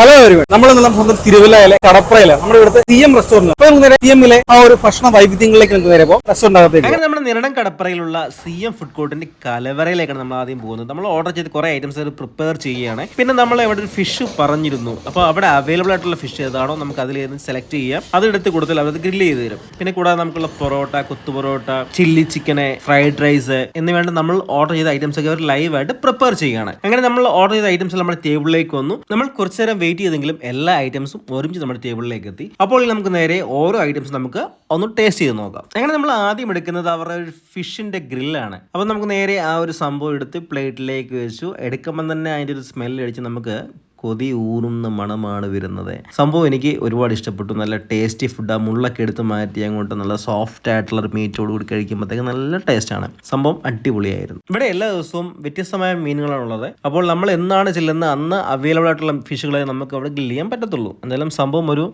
Hello everyone നമ്മൾ ഇന്ന് സ്വന്തം തിരുവല്ലയിലെ കടപ്പുറയിലെ നമ്മുടെ ഇവിടുത്തെ സി എം റെസ്റ്റോറന്റ് അപ്പൊ നമുക്ക് നേരെ സി എമ്മിലെ ആ ഒരു ഭക്ഷണ വൈവിധ്യങ്ങളിലേക്ക് നമുക്ക് നേരെ പോകും. റെസ്റ്റോറന്റ് അകത്തേക്ക് അങ്ങനെ നമ്മുടെ നിരണം കടപ്പുറയിലുള്ള സി എം ഫുഡ് കോർട്ടിന്റെ കലവറയിലേക്കാണ് നമ്മൾ ആദ്യം പോകുന്നത്. നമ്മൾ ഓർഡർ ചെയ്ത് കുറെ ഐറ്റംസ് പ്രിപ്പയർ ചെയ്യുകയാണ്. പിന്നെ നമ്മൾ ഇവിടെ ഒരു ഫിഷ് പറഞ്ഞിരുന്നു. അപ്പോൾ അവിടെ അവൈലബിൾ ആയിട്ടുള്ള ഫിഷ് ഏതാണോ നമുക്ക് അതിൽ നിന്ന് സെലക്ട് ചെയ്യാം. അതെടുത്ത് കൊടുത്താൽ അവർ ഗ്രില്ല് ചെയ്ത് തരും. പിന്നെ കൂടാതെ നമുക്കുള്ള parotta kuthu parotta chilli chicken fried rice എന്ന് വേണ്ട നമ്മൾ ഓർഡർ ചെയ്ത ഐറ്റംസ് ഒക്കെ അവർ ലൈവായിട്ട് പ്രിപ്പയർ ചെയ്യുകയാണ്. അങ്ങനെ നമ്മൾ ഓർഡർ ചെയ്ത ഐറ്റംസ് നമ്മുടെ ടേബിളിലേക്ക് വന്നു. നമ്മൾ കുറച്ചു നേരം വെയിറ്റ് ചെയ്തെങ്കിലും എല്ലാ ഐറ്റംസും ഒരുമിച്ച് നമ്മുടെ ടേബിളിലേക്ക് എത്തി അപ്പോൾ നമുക്ക് നേരെ ഓരോ ഐറ്റംസ് നമുക്ക് ഒന്ന് ടേസ്റ്റ് ചെയ്ത് നോക്കാം. അങ്ങനെ നമ്മൾ ആദ്യം എടുക്കുന്നത് അവരുടെ ഒരു ഫിഷിന്റെ ഗ്രില്ലാണ്. അപ്പോൾ നമുക്ക് നേരെ ആ ഒരു സംഭവം എടുത്ത് പ്ലേറ്റിലേക്ക് വെച്ചു. എടുക്കുമ്പോൾ തന്നെ അതിന്റെ ഒരു സ്മെല്ല് അടിച്ച് നമുക്ക് കൊതി ഊറുന്ന മണമാണ് വരുന്നത്. സംഭവം എനിക്ക് ഒരുപാട് ഇഷ്ടപ്പെട്ടു. നല്ല ടേസ്റ്റി ഫുഡ് ആ. മുള്ളൊക്കെ എടുത്ത് മാറ്റി അങ്ങോട്ട് നല്ല സോഫ്റ്റ് ആയിട്ടുള്ള മീറ്റോട് കൂടി കഴിക്കുമ്പോഴത്തേക്ക് നല്ല ടേസ്റ്റാണ് സംഭവം അടിപൊളിയായിരുന്നു. ഇവിടെ എല്ലാ ദിവസവും വ്യത്യസ്തമായ മീനുകളാണ് ഉള്ളത്. അപ്പോൾ നമ്മൾ എന്നാണ് ചെല്ലുന്നത്? അന്ന് അവൈലബിൾ ആയിട്ടുള്ള ഫിഷുകളെ നമുക്ക് അവിടെ ഗ്രില്ല് ചെയ്യാൻ പറ്റത്തുള്ളൂ. എന്തായാലും സംഭവം ഒരു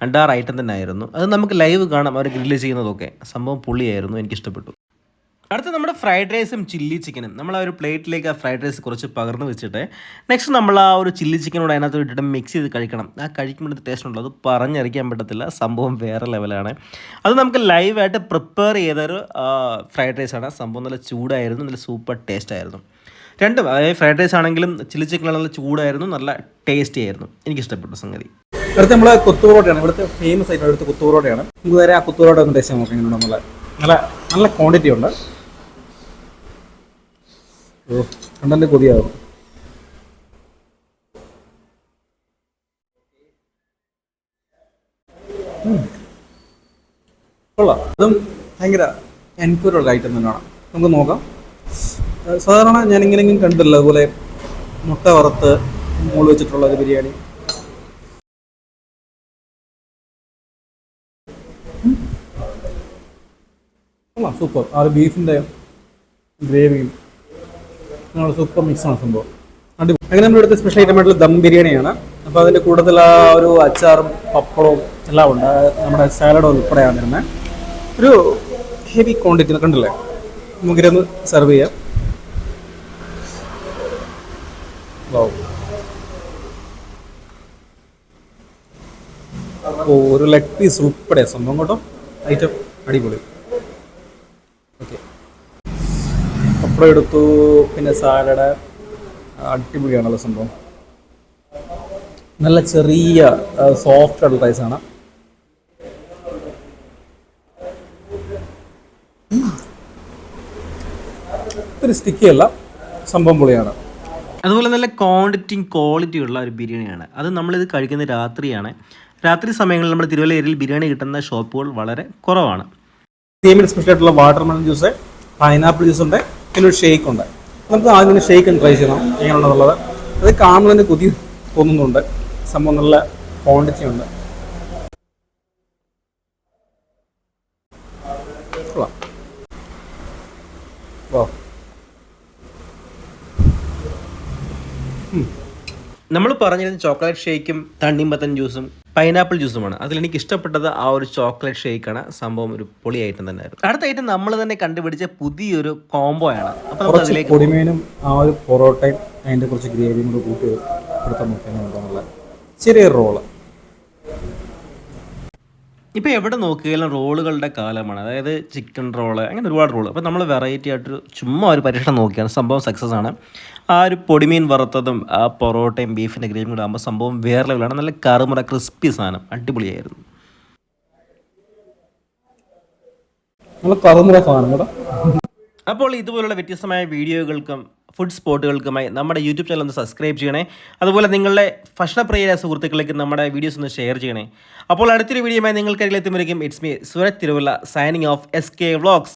അണ്ടാർ ഐറ്റം തന്നെ ആയിരുന്നു അത് നമുക്ക് ലൈവ് കാണാം. അവർ ഗ്രില്ല് ചെയ്യുന്നതൊക്കെ. സംഭവം പുള്ളിയായിരുന്നു എനിക്ക് ഇഷ്ടപ്പെട്ടു അടുത്ത നമ്മുടെ ഫ്രൈഡ് റൈസും ചില്ലി ചിക്കനും നമ്മൾ ആ ഒരു പ്ലേറ്റിലേക്ക് ആ ഫ്രൈഡ് റൈസ് കുറച്ച് പകർന്ന് വെച്ചിട്ട് നെക്സ്റ്റ് നമ്മൾ ആ ഒരു ചില്ലി ചിക്കനോട് അതിനകത്ത് ഇട്ടിട്ട് മിക്സ് ചെയ്ത് കഴിക്കണം. ആ കഴിക്കുമ്പോൾ ടേസ്റ്റ് അത് പറഞ്ഞറിയിക്കാൻ പറ്റത്തില്ല. സംഭവം വേറെ ലെവലാണ് അത് നമുക്ക് ലൈവായിട്ട് പ്രിപ്പയർ ചെയ്തൊരു ഫ്രൈഡ് റൈസാണ് സംഭവം നല്ല ചൂടായിരുന്നു. നല്ല സൂപ്പർ ടേസ്റ്റ് ആയിരുന്നു. രണ്ടും അതായത് ഫ്രൈഡ് റൈസ് ആണെങ്കിലും ചില്ലി ചിക്കൻ നല്ല ചൂടായിരുന്നു. നല്ല ടേസ്റ്റി ആയിരുന്നു. എനിക്ക് ഇഷ്ടപ്പെട്ട സംഗതി. അടുത്ത നമ്മളെ കുത്തുപൊറോട്ടയാണ്. ഇവിടുത്തെ ഫേമസ് ആയിട്ടുള്ള ഇവിടുത്തെ കുത്തുപൊറോട്ടയാണ്. നമുക്ക് നേരെ ആ കുത്തുപൊറോട്ട ഒന്ന് ടേസ്റ്റ് നോക്കാം നമ്മൾ നല്ല നല്ല ക്വാണ്ടിറ്റി ഉണ്ട്. കണ്ടന്റ് കൊതിയാവും. കൊള്ളാം. അതും ഭയങ്കര എൻക്വയറുള്ള ഐറ്റം തന്നെയാണ്. നമുക്ക് നോക്കാം. സാധാരണ ഞാൻ ഇങ്ങനെയെങ്കിലും കണ്ടില്ല അതുപോലെ മുട്ട വറുത്ത് മുൾ വെച്ചിട്ടുള്ള ഒരു ബിരിയാണി. സൂപ്പർ. ആ ഒരു ബീഫിന്റെ ഗ്രേവിയും അങ്ങനെ സൂപ്പർ മിക്സാണ് സംഭവം. അടിപൊളി. അങ്ങനെ നമ്മുടെ ഇവിടുത്തെ സ്പെഷ്യൽ ഐറ്റം ആയിട്ടുള്ള ദം ബിരിയാണിയാണ്. അപ്പോൾ അതിന്റെ കൂടുതൽ ആ ഒരു അച്ചാറും പപ്പടവും എല്ലാം ഉണ്ട്. നമ്മുടെ സാലഡ് ഉൾപ്പെടെയാണ് വരുന്നത്. ഒരു ഹെവി ക്വാണ്ടിറ്റി കണ്ടില്ലേ? നമുക്കിതൊന്ന് സെർവ് ചെയ്യാം. ഓ ഒരു ലെഗ് പീസ് ഉൾപ്പെടെ സംഭവം കേട്ടോ. ഐറ്റം അടിപൊളി. ഓക്കെ പപ്പടം എടുത്തു പിന്നെ സാലഡ്. അടിപൊളിയാണല്ലോ സംഭവം. നല്ല ചെറിയ സോഫ്റ്റ് ആയിട്ടുള്ള റൈസാണ് ഒത്തിരി സ്റ്റിക്കി അല്ല സംഭവം പൊളിയാണ്. അതുപോലെ നല്ല ക്വാണ്ടിറ്റിയും ക്വാളിറ്റിയും ഉള്ള ഒരു ബിരിയാണിയാണ്. അത് നമ്മളിത് കഴിക്കുന്ന രാത്രിയാണ്. രാത്രി സമയങ്ങളിൽ നമ്മുടെ തിരുവല്ല ഏരിയയിൽ ബിരിയാണി കിട്ടുന്ന ഷോപ്പുകൾ വളരെ കുറവാണ്. തീമിൽ സ്പെഷ്യൽ ആയിട്ടുള്ള വാട്ടർമെലൺ ജ്യൂസ് പൈനാപ്പിൾ ജ്യൂസ് ഉണ്ട്. ഒരു ഷേക്ക് ഉണ്ട്. നമുക്ക് ആദ്യം ഷേക്ക് ഒന്ന് ട്രൈ ചെയ്യണം. എങ്ങനെയുണ്ടെന്നുള്ളത്? അത് കാണുമ്പോൾ തന്നെ കൊതി തോന്നുന്നുണ്ട്. സംഭവം നല്ല ക്വാണ്ടിറ്റി ഉണ്ട്. നമ്മൾ പറഞ്ഞിരുന്ന ചോക്ലേറ്റ് ഷേക്കും തണ്ണിമ്പത്തൻ ജ്യൂസും പൈനാപ്പിൾ ജ്യൂസുമാണ്. അതിൽ എനിക്ക് ഇഷ്ടപ്പെട്ടത് ആ ഒരു ചോക്ലേറ്റ് ഷേക്കാണ്. സംഭവം ഒരു പൊളി ഐറ്റം തന്നെയായിരുന്നു. അടുത്ത ഐറ്റം നമ്മൾ തന്നെ കണ്ടുപിടിച്ച പുതിയൊരു കോംബോ ആണ് അപ്പോൾ അതിലേക്ക് പൊടിമീനും ആ ഒരു പൊറോട്ടയും അതിന്റെ കുറച്ച് ഗ്രേവിയും കൂടി കൂട്ടി ചെറിയൊരു റോൾ. ഇപ്പോൾ എവിടെ നോക്കിയാലും റോളുകളുടെ കാലമാണ്. അതായത് ചിക്കൻ റോൾ അങ്ങനെ ഒരുപാട് റോൾ. അപ്പോൾ നമ്മൾ വെറൈറ്റി ആയിട്ട് ചുമ്മാ ഒരു പരീക്ഷണം നോക്കിയാണ്. സംഭവം സക്സസ് ആണ്. ആ ഒരു പൊടിമീൻ വറുത്തതും ആ പൊറോട്ടയും ബീഫിന്റെ ഗ്രേവിയും കൂടെ ആകുമ്പോൾ സംഭവം വേറെ ലെവലാണ് നല്ല കറുമുറ ക്രിസ്പി സാധനം. അടിപൊളിയായിരുന്നു. നമ്മൾ കറുമുറ സാധനം അപ്പോൾ ഇതുപോലുള്ള വ്യത്യസ്തമായ വീഡിയോകൾക്കും ഫുഡ് സ്പോട്ടുകൾക്കുമായി നമ്മുടെ യൂട്യൂബ് ചാനൽ ഒന്ന് സബ്സ്ക്രൈബ് ചെയ്യണേ. അതുപോലെ നിങ്ങളുടെ ഭക്ഷണപ്രിയ സുഹൃത്തുക്കളിലേക്ക് നമ്മുടെ വീഡിയോസ് ഒന്ന് ഷെയർ ചെയ്യണേ. അപ്പോൾ അടുത്തൊരു വീഡിയോയുമായി നിങ്ങൾക്കരികിൽ എത്തുമ്പോഴേക്കും it's me Surath Thiruvalla signing off S K vlogs